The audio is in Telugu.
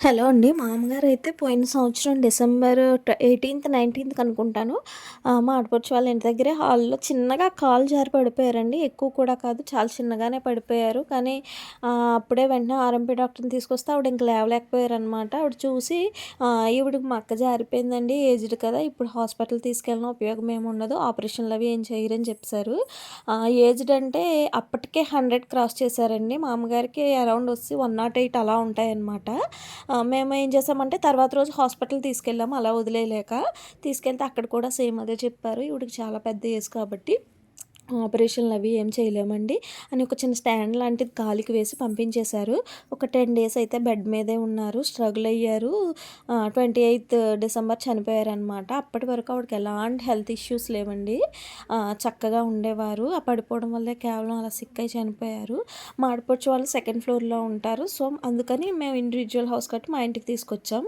హలో అండి. మామగారు అయితే పోయిన సంవత్సరం డిసెంబర్ ఎయిటీన్త్ నైన్టీన్త్ అనుకుంటాను మా ఆడపడుచు వాళ్ళ ఇంటి దగ్గరే హాల్లో చిన్నగా కాలు జారి పడిపోయారండి. ఎక్కువ కూడా కాదు చాలా చిన్నగానే పడిపోయారు. కానీ అప్పుడే వెంటనే ఆర్ఎంపీ డాక్టర్ని తీసుకొస్తే ఆవిడ ఇంక లేవలేకపోయారు అనమాట ఆవిడ చూసి ఈవిడికి మా అక్క జారిపోయిందండి ఏజ్డ్ కదా ఇప్పుడు హాస్పిటల్ తీసుకెళ్ళిన ఉపయోగం ఏమి ఉండదు ఆపరేషన్లు అవి ఏం చేయరని చెప్పారు. ఏజ్డ్ అంటే అప్పటికే హండ్రెడ్ క్రాస్ చేశారండి. మామగారికి అరౌండ్ వచ్చి వన్ నాట్ ఎయిట్ అలా ఉంటాయన్నమాట. మేము ఏం చేసామంటే తర్వాత రోజు హాస్పిటల్ తీసుకెళ్ళాము అలా వదిలేయలేక. తీసుకెళ్తే అక్కడ కూడా సేమ్ అదే చెప్పారు. ఇవిడికి చాలా పెద్ద ఏజ్ కాబట్టి. ఆపరేషన్లు అవి ఏం చేయలేమండి. అని ఒక చిన్న స్టాండ్ లాంటిది కాలికి వేసి పంపించేశారు. ఒక టెన్ డేస్ అయితే బెడ్ మీదే ఉన్నారు. స్ట్రగుల్ అయ్యారు. ట్వంటీ ఎయిత్ డిసెంబర్ చనిపోయారనమాట అప్పటి వరకు ఆవిడకి ఎలాంటి హెల్త్ ఇష్యూస్ లేవండి. చక్కగా ఉండేవారు. ఆ పడిపోవడం వల్లే కేవలం అలా సిక్ అయి చనిపోయారు. మా వాళ్ళు సెకండ్ ఫ్లోర్లో ఉంటారు. సో అందుకని మేము ఇండివిజువల్ హౌస్ కట్టి మా ఇంటికి తీసుకొచ్చాం.